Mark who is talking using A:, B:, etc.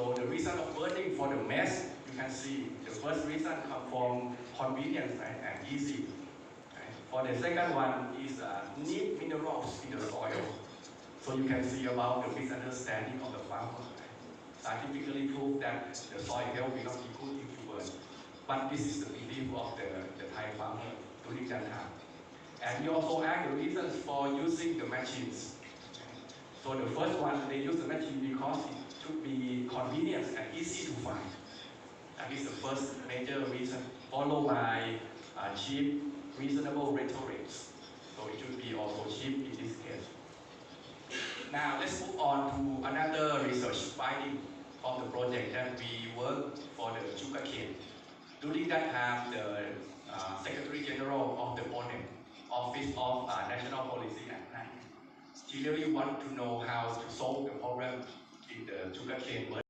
A: So the reason of burning for the mess, you can see the first reason come from convenience right, and easy. right. For the second one is uh, need minerals in the soil. So you can see about the misunderstanding of the farmer. right. Scientifically proved that the soil health will not be good if you burn. But this is the belief of the, the Thai farmer during that time. And we also ask the reasons for using the machines. So the first one, they use the machine because it should be and easy to find. That is the first major reason, followed by uh, cheap, reasonable rental rates. So it should be also cheap in this case. Now let's move on to another research finding of the project that we work for the sugarcane. During that time, the uh, Secretary General of the ONEM, Office of uh, National Policy at night, she really want to know how to solve the problem in the sugarcane